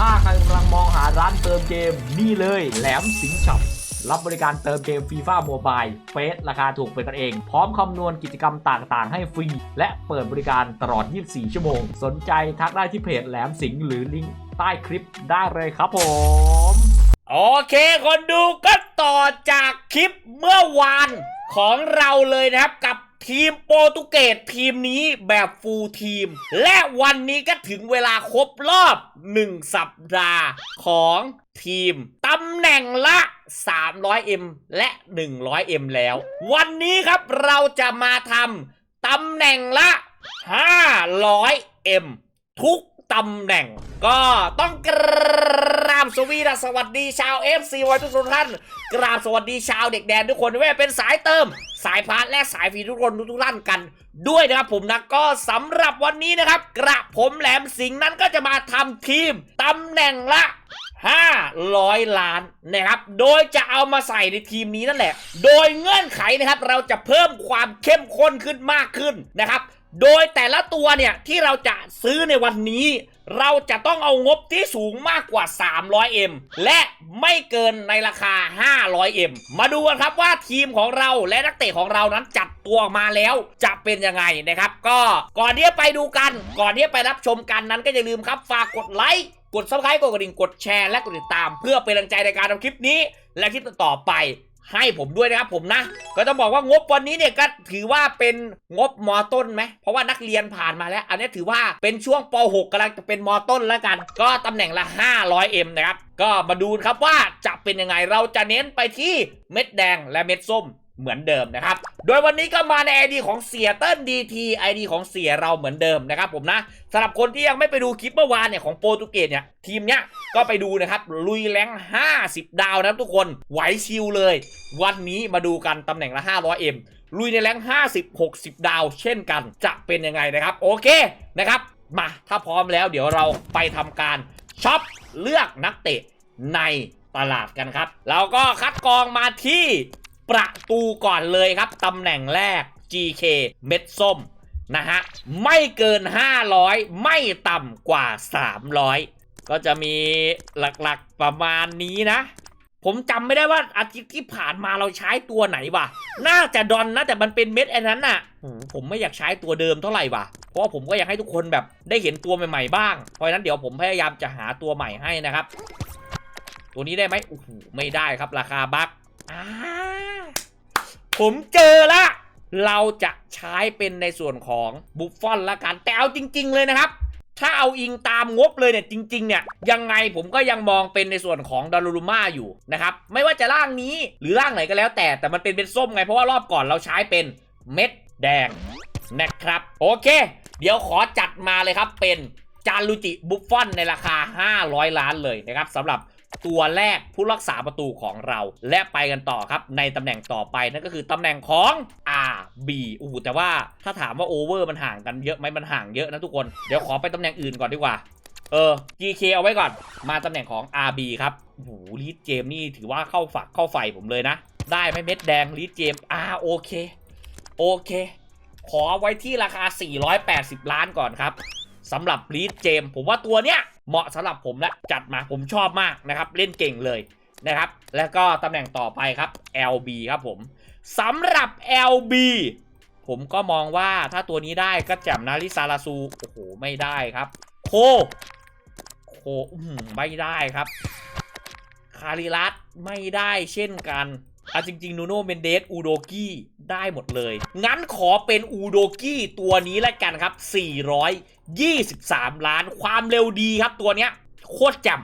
ถ้าใครกำลังมองหาร้านเติมเกมนี่เลยแหลมสิงช็อปรับบริการเติมเกมฟีฟ่าโมบายเฟสราคาถูกเป็นกันเอง พร้อมคำนวณกิจกรรมต่างๆ ให้ฟรี และเปิดบริการตลอด 24 ชั่วโมง สนใจทักได้ที่เพจแหลมสิงห์หรือลิงก์ใต้คลิปได้เลยครับผม โอเค คนดูก็ต่อจากคลิปเมื่อวานของเราเลยนะครับกับ ทีมโปรตุเกสทีมนี้แบบฟูลทีม และวันนี้ก็ถึงเวลาครบรอบ 1 สัปดาห์ของทีมตำแหน่งละ 300M และ 100M แล้ว วันนี้ครับเราจะมาทำตำแหน่งละ 500M ทุก ตำแหน่ง ก็ต้องกราบสวีดสวัสดีชาว FC ไว้ทุกท่านกราบสวัสดีชาวเด็กแดนทุกคนไม่ว่าเป็นสายเติม สายพาร์ทและสายฟีทุกคนทุกท่านกัน ด้วยนะครับผมนะก็สำหรับวันนี้นะครับ กระผมแหลมสิงห์นั้นก็จะมาทำทีมตำแหน่งละ500 ล้านนะครับ โดยจะเอามาใส่ในทีมนี้นั่นแหละ โดยเงื่อนไขนะครับ เราจะเพิ่มความเข้มข้นขึ้นมากขึ้นนะครับ โดยแต่ละตัวเนี่ยที่เราจะซื้อในวันนี้ เราจะต้องเอางบที่สูงมากกว่า 300M และไม่เกินในราคา 500M มาดูกันครับว่าทีมของเราและนักเตะของเรานั้นจัดตัวมาแล้วจะเป็นยังไงนะครับ ก็ก่อนที่จะไปดูกัน ก่อนที่จะไปรับชมกันนั้นก็อย่าลืมครับฝากกดไลค์กด subscribe กดกระดิ่งกดแชร์และกดติดตาม เพื่อเป็นกำลังใจในการทำคลิปนี้ และคลิปต่อไป ให้ผมด้วยนะครับผมนะ ก็ต้องบอกว่างบวันนี้เนี่ยก็ถือว่าเป็นงบมอต้นไหมเพราะว่านักเรียนผ่านมาแล้ว อันนี้ถือว่าเป็นช่วงป .6 กำลังจะเป็นมอต้นแล้วกัน ก็ตำแหน่งละ 500M นะครับก็มาดูครับว่าจะเป็นยังไงเราจะเน้นไปที่เม็ดแดงและเม็ดส้ม เหมือนเดิมนะครับ โดยวันนี้ก็มาใน ID ของเสียเติ้ลดีทีไอดีของเสียเราเหมือนเดิมนะครับผมนะสำหรับคนที่ยังไม่ไปดูคลิปเมื่อวานเนี่ยของโปรตุเกสเนี่ยทีมเนี้ยก็ไปดูนะครับ ลุยแรง 50 ดาวนะครับทุกคนไหวชิวเลย วันนี้มาดูกันตำแหน่งละ 500M ลุยในแรง 50 60 ดาว เช่นกันจะเป็นยังไงนะครับ โอเคนะครับ มาถ้าพร้อมแล้วเดี๋ยวเราไปทำการช็อปเลือกนักเตะในตลาดกันครับ เราก็คัดกรองมาที่ ประตูก่อนเลยครับตำแหน่งแรก GK เม็ดส้มนะฮะ ไม่เกิน 500 ไม่ต่ำกว่า 300 ก็จะมีหลักๆประมาณนี้นะ ผมจำไม่ได้ว่าอาทิตย์ที่ผ่านมาเราใช้ตัวไหนวะน่าจะดอนนะแต่มันเป็นเม็ดอันนั้นน่ะผมไม่อยากใช้ตัวเดิมเท่าไหร่วะเพราะว่าผมก็อยากให้ทุกคนแบบได้เห็นตัวใหม่ๆบ้าง เพราะฉะนั้นเดี๋ยวผมพยายามจะหาตัวใหม่ให้นะครับ ตัวนี้ได้ไหมโอ้โหไม่ได้ครับราคาบัคอ่า ผมเจอละ เราจะใช้เป็นในส่วนของบุฟฟอนละกัน แต่เอาจริง ๆ เลยนะครับ ถ้าเอาอิงตามงบเลยเนี่ยจริง ๆ เนี่ย ยังไงผมก็ยังมองเป็นในส่วนของดารุรุมาอยู่นะครับ ไม่ว่าจะร่างนี้หรือร่างไหนก็แล้วแต่แต่มันเป็นเป็นส้มไงเพราะว่ารอบก่อนเราใช้เป็นเม็ดแดงนะครับ โอเค เดี๋ยวขอจัดมาเลยครับเป็นจารุจิบุฟฟอนในราคา 500 ล้านเลยนะครับสำหรับ ตัวแรกผู้รักษาประตูของเรา และไปกันต่อครับ ในตำแหน่งต่อไปนั่นก็คือตำแหน่งของ RB อู้หูแต่ว่าถ้าถามว่าโอเวอร์มันห่างกันเยอะไหมมันห่างเยอะนะทุกคน เดี๋ยวขอไปตำแหน่งอื่นก่อนดีกว่า เออ GK เอาไว้ก่อน มาตำแหน่งของ RB ครับโอ้โหลีดเจมนี่ถือว่าเข้าฝักเข้าไฟผมเลยนะ ได้ไหมเม็ดแดงลีดเจมอ่าโอเค โอเค ขอไว้ที่ราคา 480 ล้านก่อนครับสำหรับลีดเจมผมว่าตัวเนี้ย เหมาะสำหรับผมและจัดมาผมชอบมากนะครับ เล่นเก่งเลยนะครับ แล้วก็ตำแหน่งต่อไปครับ LB ครับผมสำหรับ LB ผมก็มองว่าถ้าตัวนี้ได้ก็แจ่มนาริซาลาซูโอ้โหไม่ได้ครับ โค โคไม่ได้ครับ คาริลัสไม่ได้เช่นกัน อะจริงๆนูโนเมนเดสอูโดกี้ได้หมดเลย งั้นขอเป็นอูโดกี้ตัวนี้ละกันครับ 423 ล้านความเร็วดีครับตัวเนี้ย โคตรแจ่ม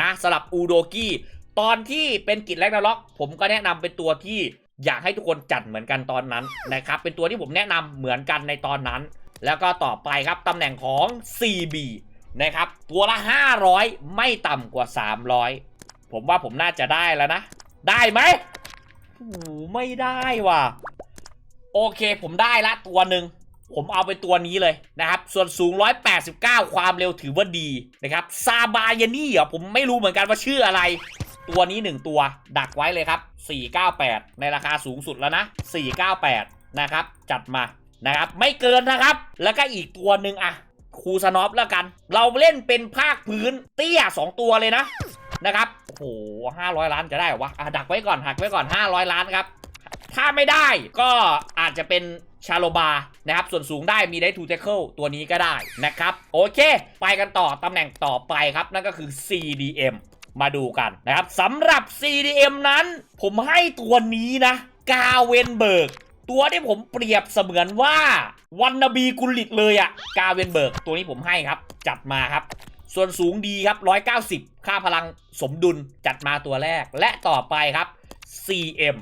นะสำหรับอูโดกี้ตอนที่เป็นกิจแรกนาล็อก ผมก็แนะนำเป็นตัวที่อยากให้ทุกคนจัดเหมือนกันตอนนั้นนะครับ เป็นตัวที่ผมแนะนำเหมือนกันในตอนนั้น แล้วก็ต่อไปครับตำแหน่งของ CB นะครับ ตัวละ 500 ไม่ต่ำกว่า 300 ผมว่าผมน่าจะได้แล้วนะ ได้ไหม หไม่ได้ว่ะ โอเคผมได้ละตัวหนึ่งผมเอาไปตัวนี้เลยนะครับ ส่วนสูง 189 ความเร็วถือว่าดีนะครับ ซาบายานี่เหรอผมไม่รู้เหมือนกันว่าชื่ออะไร ตัวนี้ 1 ตัว ดักไว้เลยครับ 498 ในราคาสูงสุดแล้วนะ 498 นะครับ จัดมานะครับ ไม่เกินนะครับ แล้วก็อีกตัวหนึ่งอะคูซานอฟแล้วกัน เราเล่นเป็นภาคพื้นเตี้ย 2 ตัวเลยนะ นะครับ โอ้โหห้าร้อยล้านจะได้เหรอวะอะดักไว้ก่อนหักไว้ก่อน 500 ล้านครับ ถ้าไม่ได้ก็อาจจะเป็นชาโลบา นะครับ ส่วนสูงได้มีได้ทูเทเคิลตัวนี้ก็ได้นะครับ โอเค ไปกันต่อตำแหน่งต่อไปครับ นั่นก็คือ CDM มาดูกันนะครับสำหรับ CDM นั้น ผมให้ตัวนี้นะ กาเวนเบิร์ก ตัวที่ผมเปรียบเสมือนว่าวันนบีกุลิตเลยอะกาเวนเบิร์ก ตัวนี้ผมให้ครับ จัดมาครับ ส่วนสูงดีครับ 190 ค่าพลังสมดุลจัดมาตัวแรก และต่อไปครับ CM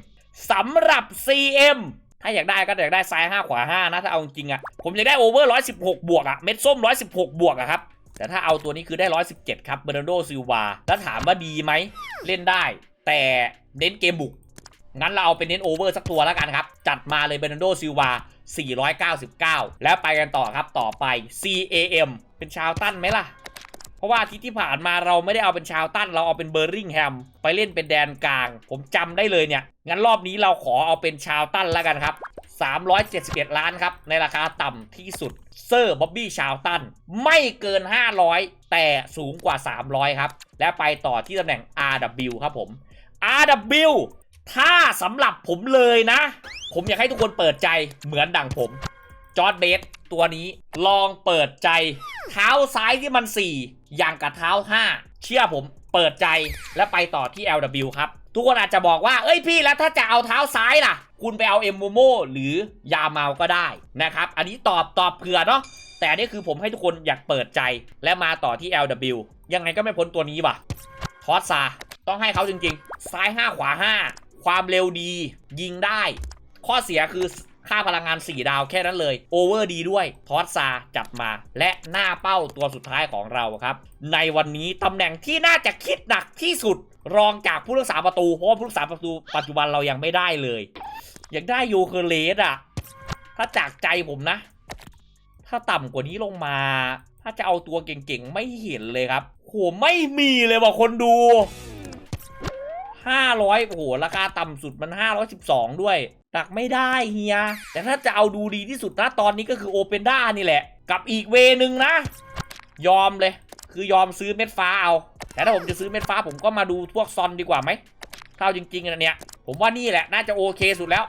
สำหรับ CM ถ้าอยากได้ก็อยากได้ซ้าย 5 ขวา 5 นะ ถ้าเอาจริงอะผมอยากได้โอเวอร์ 116 บวกอะเม็ดส้ม 116 บวกอะครับ แต่ถ้าเอาตัวนี้คือได้ 117 ครับเบอร์นาร์โดซิลวาแล้วถามว่าดีไหม เล่นได้ แต่เน้นเกมบุก งั้นเราเอาเป็นเน้นโอเวอร์สักตัวแล้วกันครับ จัดมาเลยเบอร์นโดซิลวา499 แล้วไปกันต่อครับต่อไป CAM เป็นชาวตั้นไหมล่ะ ราะว่าทิตย์ที่ผ่านมาเราไม่ได้เอาเป็นชาวตั้นเราเอาเป็นเบอร์ริงแฮมไปเล่นเป็นแดนกลาง ผมจำได้เลยเนี่ย งั้นรอบนี้เราขอเอาเป็นชาวตั้นแล้วกันครับ 371 ล้านครับ ในราคาต่ำที่สุดเซอร์บ๊อบบี้ชาวตัน ไม่เกิน 500 แต่สูงกว่า 300 ครับ และไปต่อที่ตำแหน่ง RW ครับผม RW ถ้าสำหรับผมเลยนะ ผมอยากให้ทุกคนเปิดใจเหมือนดังผมจอร์ดเบสตัวนี้ลองเปิดใจ เท้าซ้ายที่มัน 4 อย่างกับเท้า 5 เชื่อผมเปิดใจและไปต่อที่ LW ครับ ทุกคนอาจจะบอกว่า เอ้ยพี่แล้วถ้าจะเอาเท้าซ้ายล่ะ คุณไปเอาเอ็มโมโมหรือยาเมาก็ได้นะครับ อันนี้ตอบตอบเผื่อเนาะแต่นี่คือผมให้ทุกคนอยากเปิดใจและมาต่อที่ LW ยังไงก็ไม่พ้นตัวนี้ว่ะทอสซาต้องให้เขาจริงๆ ซ้าย 5 ขวา 5 ความเร็วดี ยิงได้ ข้อเสียคือ ค่าพลังงาน 4 ดาวแค่นั้นเลยโอเวอร์ดีด้วยทอสซาจัดมา และหน้าเป้าตัวสุดท้ายของเราครับ ในวันนี้ตำแหน่งที่น่าจะคิดหนักที่สุด รองจากผู้รักษาประตู เพราะว่าผู้รักษาประตูปัจจุบันเรายังไม่ได้เลย อยากได้โยเคเลสอะถ้าจากใจผมนะ ถ้าต่ำกว่านี้ลงมา ถ้าจะเอาตัวเก่งๆ ไม่เห็นเลยครับโหไม่มีเลยว่ะคนดู500โอ้โหราคาต่ำสุดมัน 512 ด้วย ตักไม่ได้เฮีย แต่ถ้าจะเอาดูดีที่สุดนะตอนนี้ก็คือโอเปนด้านี่แหละ กับอีกเวนึงนะ ยอมเลย คือยอมซื้อเม็ดฟ้าเอา แต่ถ้าผมจะซื้อเม็ดฟ้าผมก็มาดูพวกซอนดีกว่าไหมเท่าจริงๆนะเนี่ย ผมว่านี่แหละน่าจะโอเคสุดแล้ว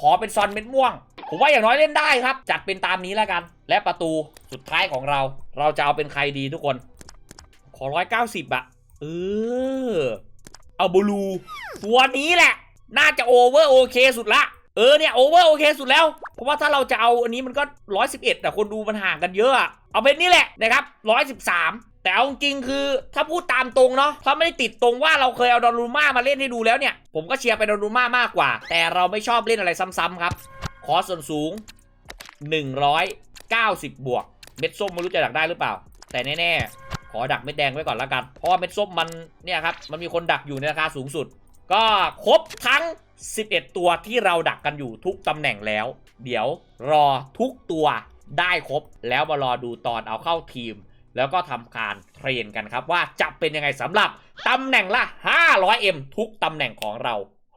ขอเป็นซอนเม็ดม่วง ผมว่าอย่างน้อยเล่นได้ครับ จัดเป็นตามนี้แล้วกัน และประตูสุดท้ายของเรา เราจะเอาเป็นใครดีทุกคน ขอร้อยเก้าสิบอะเออเอาบูลูตัวนี้แหละ น่าจะโอเวอร์โอเคสุดละ เออเนี่ยโอเวอร์โอเคสุดแล้ว เพราะว่าถ้าเราจะเอาอันนี้มันก็ 111 แต่คนดูมันห่างกันเยอะเอาเป็นนี่แหละนะครับ 113แต่เอาจริงๆคือถ้าพูดตามตรงเนาะถ้าไม่ได้ติดตรงว่าเราเคยเอาดอลลูม่ามาเล่นให้ดูแล้วเนี่ย ผมก็เชียร์ไปดอลลูม่ามากกว่า แต่เราไม่ชอบเล่นอะไรซ้ำๆครับขอส่วนสูง 190 บวก เม็ดส้มไม่รู้จะดักได้หรือเปล่า แต่แน่ๆ ขอดักเม็ดแดงไว้ก่อนล้วกัน เพราะว่าเม็ดส้มมันเนี่ยครับมันมีคนดักอยู่ในราคาสูงสุด ก็ครบทั้ง 11 ตัวที่เราดักกันอยู่ทุกตำแหน่งแล้ว เดี๋ยวรอทุกตัวได้ครบ แล้วมารอดูตอนเอาเข้าทีม แล้วก็ทำการเทรนกันครับ ว่าจะเป็นยังไงสำหรับตำแหน่งละ 500M ทุกตำแหน่งของเรา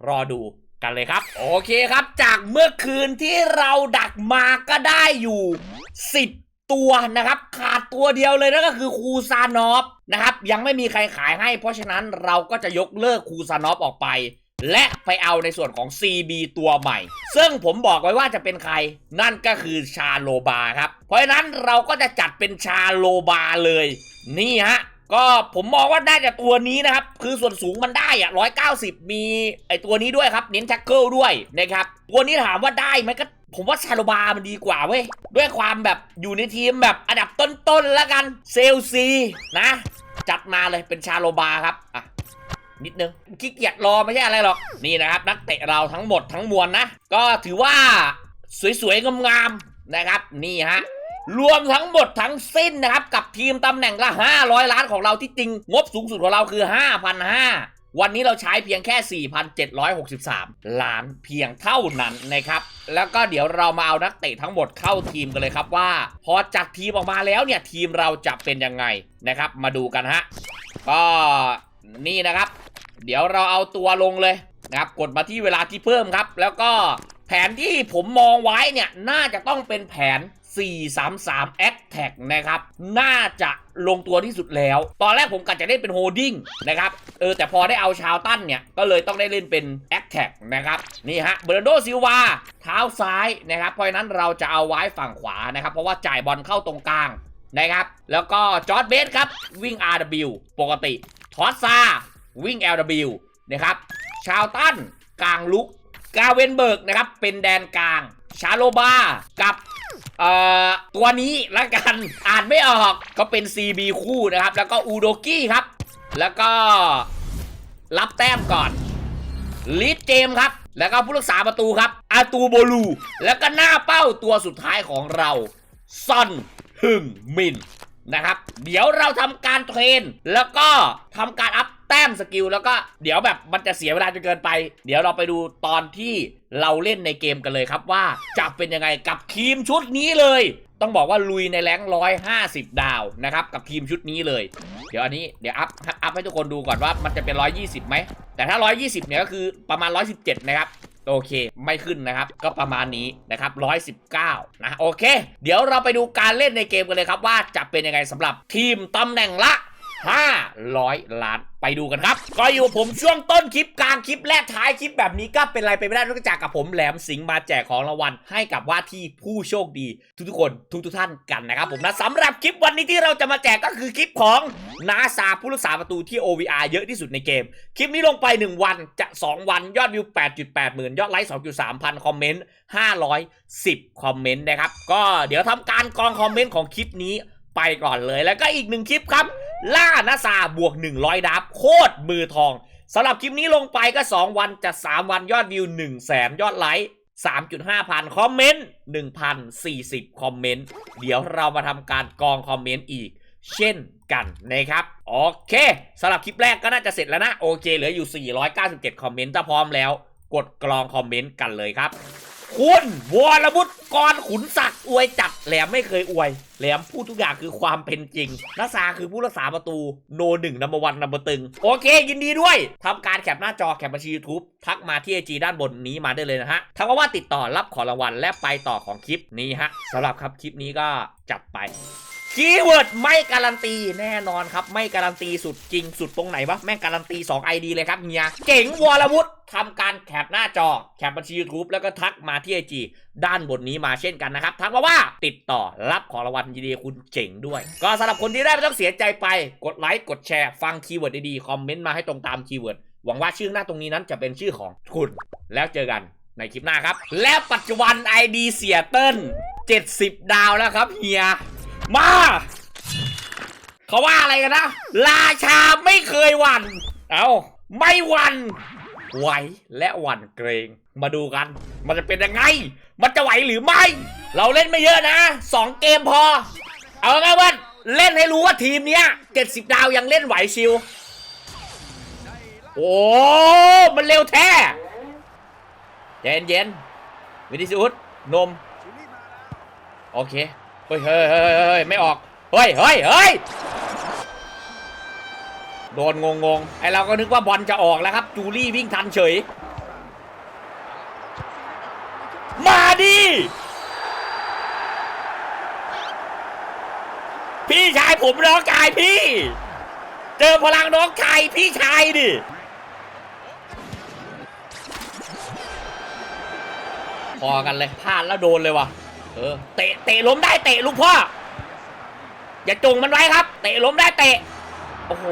รอดูกันเลยครับ โอเคครับจากเมื่อคืนที่เราดักมาก็ได้อยู่ 10 ตัวนะครับ ขาดตัวเดียวเลยนั่นก็คือคูซานอฟนะครับยังไม่มีใครขายให้ เพราะฉะนั้นเราก็จะยกเลิกคูซานอฟออกไป และไปเอาในส่วนของ CB ตัวใหม่ ซึ่งผมบอกไว้ว่าจะเป็นใคร นั่นก็คือชาโลบาครับ เพราะฉะนั้นเราก็จะจัดเป็นชาโลบาเลย นี่ฮะก็ผมมองว่าน่าจะตัวนี้นะครับ คือส่วนสูงมันได้อะ190มีไอตัวนี้ด้วยครับ เน้นแท็กเกิลด้วยนะครับ ตัวนี้ถามว่าได้ไหมก็ ผมว่าชาโลบามันดีกว่าเว้ย ด้วยความแบบอยู่ในทีมแบบอันดับต้นๆแล้วกันเซลซีนะ จัดมาเลยเป็นชาโลบาครับ อะ นิดนึงขี้เกียจรอไม่ใช่อะไรหรอก นี่นะครับ นักเตะเราทั้งหมดทั้งมวลนะ ก็ถือว่าสวยๆ งามๆนะครับ นี่ฮะรวมทั้งหมดทั้งสิ้นนะครับ กับทีมตำแหน่งละ 500 ล้านของเราที่จริง งบสูงสุดของเราคือ 5,500 วันนี้เราใช้เพียงแค่ 4,763 ล้านเพียงเท่านั้นนะครับ แล้วก็เดี๋ยวเรามาเอานักเตะทั้งหมดเข้าทีมกันเลยครับว่า พอจัดทีมออกมาแล้วเนี่ยทีมเราจะเป็นยังไงนะครับ มาดูกันฮะ ก็นี่นะครับ เดี๋ยวเราเอาตัวลงเลยนะครับ กดมาที่เวลาที่เพิ่มครับ แล้วก็แผนที่ผมมองไว้เนี่ยน่าจะต้องเป็นแผน 433 a t t a c นะครับ น่าจะลงตัวที่สุดแล้ว ตอนแรกผมกะจะเล่นเป็นโฮดิ้งนะครับ เออ แต่พอได้เอาชาวตั้นเนี่ย ก็เลยต้องได้เล่นเป็น a t t a c นะครับ นี่ฮะเบรนโดซิลวาเท้าซ้ายนะครับ เพราะฉะนั้นเราจะเอาไว้ฝั่งขวานะครับ เพราะว่าจ่ายบอลเข้าตรงกลางนะครับ แล้วก็จอร์ดเบสครับ วิ่ง RW ปกติทอสซาวิ่ง LW นะครับ ชาวตั้นกลางลุกกาเวนเบิร์กนะครับ เป็นแดนกลาง ชาโลบา กับ เอ่อตัวนี้ละกันอ่านไม่ออกก็เป็น CB คู่นะครับ แล้วก็อูโดกี้ครับ แล้วก็รับแต้มก่อนลิดเจมครับ แล้วก็ผู้รักษาประตูครับ อาตูโบลู แล้วก็หน้าเป้าตัวสุดท้ายของเราซอนฮึงมินนะครับ เดี๋ยวเราทำการเทรน แล้วก็ทำการอัพ ต้มสกิลแล้วก็เดี๋ยวแบบมันจะเสียเวลาจนเกินไป เดี๋ยวเราไปดูตอนที่เราเล่นในเกมกันเลยครับว่าจะเป็นยังไงกับทีมชุดนี้เลย ต้องบอกว่าลุยในแรงร้อยห้าสิบดาวนะครับกับทีมชุดนี้เลย เดี๋ยวอันนี้เดี๋ยวอัพอัพให้ทุกคนดูก่อนว่ามันจะเป็น120ไหมแต่ถ้า120เนี่ยก็คือประมาณ117นะครับโอเค ไม่ขึ้นนะครับ ก็ประมาณนี้นะครับ 119 นะ โอเค เดี๋ยวเราไปดูการเล่นในเกมกันเลยครับว่าจะเป็นยังไงสำหรับทีมตำแหน่งละ 500 ล้านไปดูกันครับ ก็อยู่กับผมช่วงต้นคลิปกลางคลิปและท้ายคลิปแบบนี้ก็เป็นไรไปไม่ได้นอกจากกับผมแหลมสิงห์มาแจกของรางวัลให้กับว่าที่ผู้โชคดีทุกๆคนทุกๆท่านกันนะครับผมนะสำหรับคลิปวันนี้ที่เราจะมาแจกก็คือคลิปของนาซาผู้รักษาประตูที่ OVR เยอะที่สุดในเกม คลิปนี้ลงไป 1 วันจะ 2 วันยอดวิว 8.8 หมื่น ยอดไลค์ 2.3 พันคอมเมนต์ 510 คอมเมนต์นะครับ ก็เดี๋ยวทำการกรองคอมเมนต์ของคลิปนี้ไปก่อนเลย แล้วก็อีกหนึ่งคลิปครับ ล่านาซาบวก 100 ดับโคตรมือทองสำหรับคลิปนี้ลงไปก็ 2 วันจะ 3 วันยอดวิว 1 0 0 0 0แสนยอดไลค์3.5 พันคอมเมนต์ 1,040 คอมเมนต์ เดี๋ยวเรามาทำการกรองคอมเมนต์อีก เช่นกันนะครับ โอเคสำหรับคลิปแรกก็น่าจะเสร็จแล้วนะ โอเคเหลืออยู่ 497 คอมเมนต์ถ้าพร้อมแล้ว กดกรองคอมเมนต์กันเลยครับ คุณวรบุตรกรขุนศักดิ์อวยจัดแหลมไม่เคยอวยแหลมพูดทุกอย่างคือความเป็นจริงนักซาคือผู้รักษาประตูโนหนึ่งนัมวันนัมตึง โอเค ยินดีด้วยทำการแคปหน้าจอแคปบัญชี YouTube ทักมาที่ไอจีด้านบนนี้มาได้เลยนะฮะทักว่าติดต่อรับของรางวัลและไปต่อของคลิปนี้ฮะสำหรับครับคลิปนี้ก็จัดไป คีย์เวิร์ดไม่การันตีแน่นอนครับ ไม่การันตีสุดจริงสุดตรงไหนวะ แม่งการันตี 2 ID เลยครับเฮียเจ๋งวรวุฒิทำการแคปหน้าจอ แคปบัญชี YouTube แล้วก็ทักมาที่ไอจีด้านบนนี้มาเช่นกันนะครับ ทักมาว่าติดต่อรับของรางวัลยินดีคุณเจ๋งด้วย ก็สำหรับคนที่ได้ไม่ต้องเสียใจไปกดไลค์กดแชร์ฟังคีย์เวิร์ดดีๆ คอมเมนต์มาให้ตรงตามคีย์เวิร์ดหวังว่าชื่อหน้าตรงนี้นั้นจะเป็นชื่อของคุณแล้วเจอกันในคลิปหน้าครับ และปัจจุบัน ID เสียเติ้ล70 ดาวแล้วครับเฮีย มา เขาว่าอะไรกันนะ ราชาไม่เคยหวัน่น เอาไม่หวันไหวและหวั่นเกรง มาดูกัน มันจะเป็นยังไง มันจะไหวหรือไม่ เราเล่นไม่เยอะนะสองเกมพอ เอาไงว่าเล่นให้รู้ว่าทีมเนี้ย70ดสิบดาวยังเล่นไหวชิว โอ้ มันเร็วแท้ เย็นเย็นวินิซิอุสนม โอเค เฮ้ยเฮ้ยเฮ้ยเฮ้ยไม่ออก เฮ้ยเฮ้ยเฮ้ยโดนงงงไอเราก็นึกว่าบอลจะออกแล้วครับ จูลี่วิ่งทันเฉย มาดิ พี่ชายผมน้องกายพี่ เจอพลังน้องชายพี่ชายดิพอกันเลยพลาดแล้วโดนเลยว่ะ เออเตะเตะล้มได้เตะลูกพ่อ อย่าจงมันไว้ครับ เตะล้มได้เตะ โอ้โห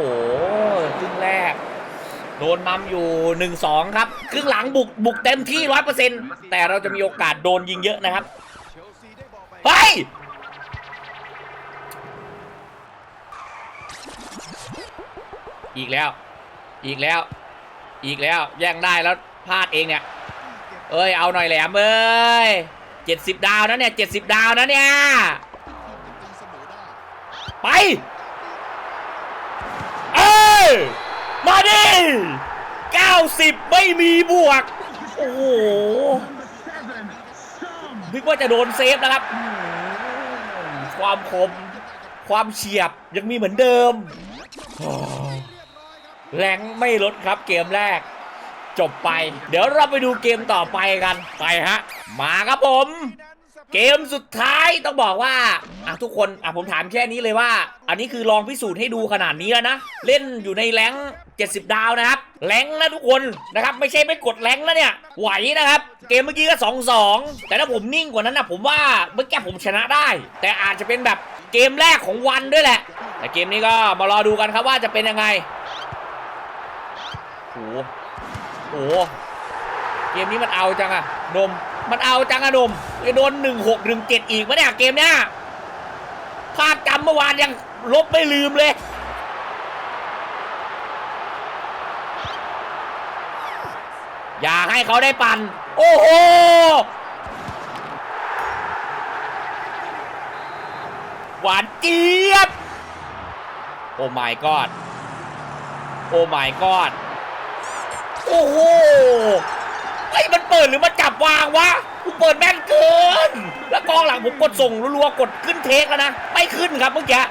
ครึ่งแรก โดนนำอยู่1-2ครับ ครึ่งหลังบุกบุกเต็มที่100%แต่เราจะมีโอกาสโดนยิงเยอะนะครับเฮ้ยอีกแล้ว อีกแล้ว อีกแล้ว แย่งได้แล้วพลาดเองเนี่ย เอ้ย เอาหน่อยแหลมเอ้ย เจ็ดสิบดาวนะเนี่ยเจ็ดสิบดาวนะเนี่ย ไป เอ้ย มาดิเก้าสิบไม่มีบวก โอ้โหนึกว่าจะโดนเซฟนะครับ ความคม ความเฉียบยังมีเหมือนเดิม แรงไม่ลดครับเกมแรก จบไป เดี๋ยวเราไปดูเกมต่อไปกันไปฮะ มาครับผม เกมสุดท้ายต้องบอกว่าอะทุกคนอะผมถามแค่นี้เลยว่า อันนี้คือลองพิสูจน์ให้ดูขนาดนี้แล้วนะ เล่นอยู่ในแรง70 ดาวนะครับ แรงนะทุกคนนะครับ ไม่ใช่ไม่กดแรงค์แล้วเนี่ย ไหวนะครับ เกมเมื่อกี้ก็ 2-2 แต่ถ้าผมนิ่งกว่านั้นนะผมว่าเมื่อกี้ผมชนะได้ แต่อาจจะเป็นแบบเกมแรกของวันด้วยแหละ แต่เกมนี้ก็มารอดูกันครับว่าจะเป็นยังไงโห โหเกมนี้มันเอาจังอะนม มันเอาจังอะนมไอ้โดนหนึ่งหกหนึ่งเจ็ดอีกมะเนี่ยเกมเนี้ยภาพจำเมื่อวานยังลบไม่ลืมเลย อย่าให้เขาได้ปั่น โอ้โหหวานเจี๊ยบ โอ้ my god โอ้ my god โอ้โหไอ้ยมันเปิดหรือมันจับวางวะกูเปิดแม่นเกิน แล้วกองหลังผมกดส่งรัวๆกดขึ้นเทคแล้วนะ ไม่ขึ้นครับเมื่อกี้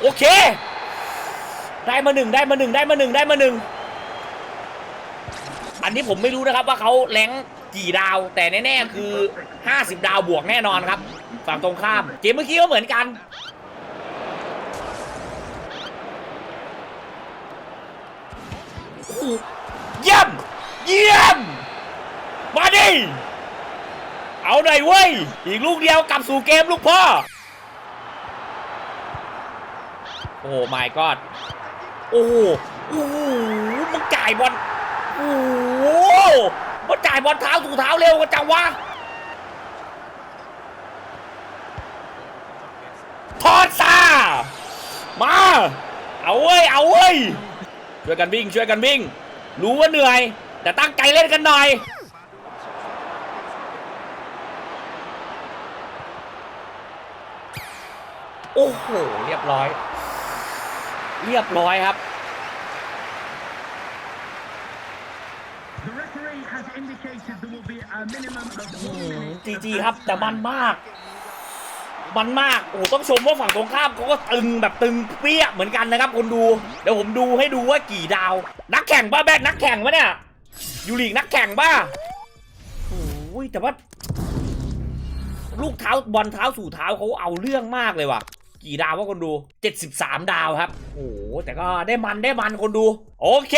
โอเค ได้มาหนึ่งได้มาหนึ่งได้มาหนึ่งได้มาหนึ่ง อันนี้ผมไม่รู้นะครับว่าเขาแรงกี่ดาว แต่แน่ๆคือ 50 ดาวบวกแน่นอนครับ ฝั่งตรงข้าม เกมเมื่อกี้ก็เหมือนกัน เยี่ยม เยี่ยม มาดิ เอาหน่อยเว้ย อีกลูกเดียวกลับสู่เกมลูกพ่อ โอ้ my god โอ้โหโอ้โหมึงจ่ายบอล โอ้โหมันจ่ายบอลเท้าถูเท้าเร็วกันจังวะทอดซามา เอาเว้ย เอาเว้ย ช่วยกันวิ่งช่วยกันวิ่ง รู้ว่าเหนื่อย แต่ตั้งใจเล่นกันหน่อย โอ้โห เรียบร้อย เรียบร้อยครับ The referee has indicated there will be a minimum of อื one ม minute. จีจีครับแต่มันมาก มันมาก โอ้โหต้องชมว่าฝั่งตรงข้ามเขาก็ตึงแบบตึงเปี้ยเหมือนกันนะครับคนดู เดี๋ยวผมดูให้ดูว่ากี่ดาว นักแข่งป้าแบกนักแข่งปะเนี่ย ยูริกนักแข่งป้าโอ้ยแต่ว่า ลูกเท้าบอลเท้าสู่เท้าเขาเอาเรื่องมากเลยว่ะ กี่ดาวว่าคนดู 73 ดาวครับ โอ้โห แต่ก็ได้มันได้มันคนดู โอเค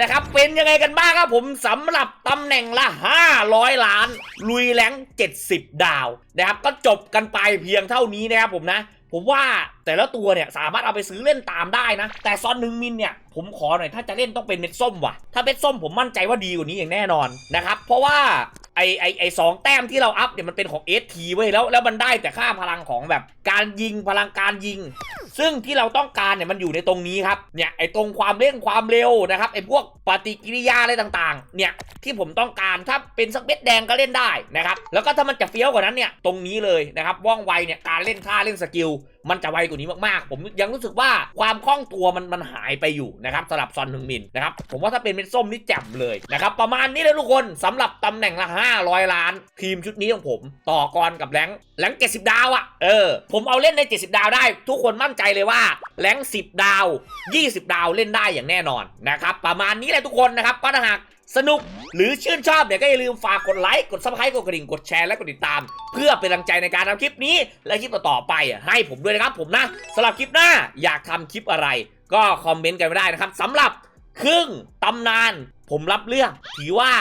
นะครับ เป็นยังไงกันบ้างครับผมสำหรับตำแหน่งละ 500 ล้าน ลุยแรง70 ดาวนะครับ ก็จบกันไปเพียงเท่านี้นะครับผมนะ ผมว่า แต่และตัวเนี่ยสามารถเอาไปซื้อเล่นตามได้นะ แต่ซอนหนึ่งมินเนี่ยผมขอหน่อยถ้าจะเล่นต้องเป็นเม็ดส้มว่ะ ถ้าเม็ดส้มผมมั่นใจว่าดีกว่านี้อย่างแน่นอนนะครับ เพราะว่าไอไอไอสองแต้มที่เราอัพเนี่ยมันเป็นของ ST เว้ยแล้วแล้วมันได้แต่ค่าพลังของแบบการยิงพลังการยิง ซึ่งที่เราต้องการเนี่ยมันอยู่ในตรงนี้ครับเนี่ยไอ้ตรงความเร่งความเร็วนะครับไอ้พวกปฏิกิริยาอะไรต่างๆ เนี่ยที่ผมต้องการถ้าเป็นสักเม็ดแดงก็เล่นได้นะครับแล้วก็ถ้ามันจะเฟี้ยวกว่านั้นเนี่ยตรงนี้เลยนะครับว่องไวเนี่ยการเล่นท่าเล่นสกิลมันจะไวกว่านี้มากๆ ผมยังรู้สึกว่าความคล่องตัวมันมันหายไปอยู่นะครับสำหรับซอนหนึ่งมินนะครับผมว่าถ้าเป็นเม็ดส้มนี่แจ่มเลยนะครับประมาณนี้เลยทุกคนสำหรับตำแหน่งละ 500 ล้าน ทีมชุดนี้ของผม ต่อกรกับแรงค์แรงค์70 ดาวอะ่ะเออผมเอาเล่นใน 70 ดาวได้ ทุกคนมั่นใจเลยว่าแรง10 ดาว 20 ดาวเล่นได้อย่างแน่นอนนะครับประมาณนี้เลยทุกคนนะครับก็ถ้าหาก สนุกหรือชื่นชอบเนี่ยก็อย่าลืมฝากกดไลค์กดซับสไครต์กดกระดิ่งกดแชร์และกดติดตาม เพื่อเป็นกำลังใจในการทำคลิปนี้ และคลิปต่อๆไปอะให้ผมด้วยนะครับ ผมนะสำหรับคลิปหน้าอยากทำคลิปอะไร ก็คอมเมนต์กันไม่ได้นะครับสำหรับครึ่งตำนาน ผมรับเรื่องถือว่า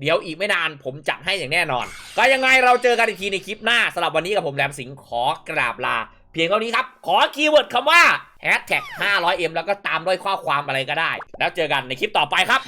เดี๋ยวอีกไม่นานผมจัดให้อย่างแน่นอน ก็ยังไงเราเจอกันอีกทีในคลิปหน้าสำหรับวันนี้กับผมแหลมสิงห์ขอกราบลา เพียงเท่านี้ครับ ขอคีย์เวิร์ดคำว่า hashtag 500m แล้วก็ตามด้วยข้อความอะไรก็ได้ แล้วเจอกันในคลิปต่อไปครับ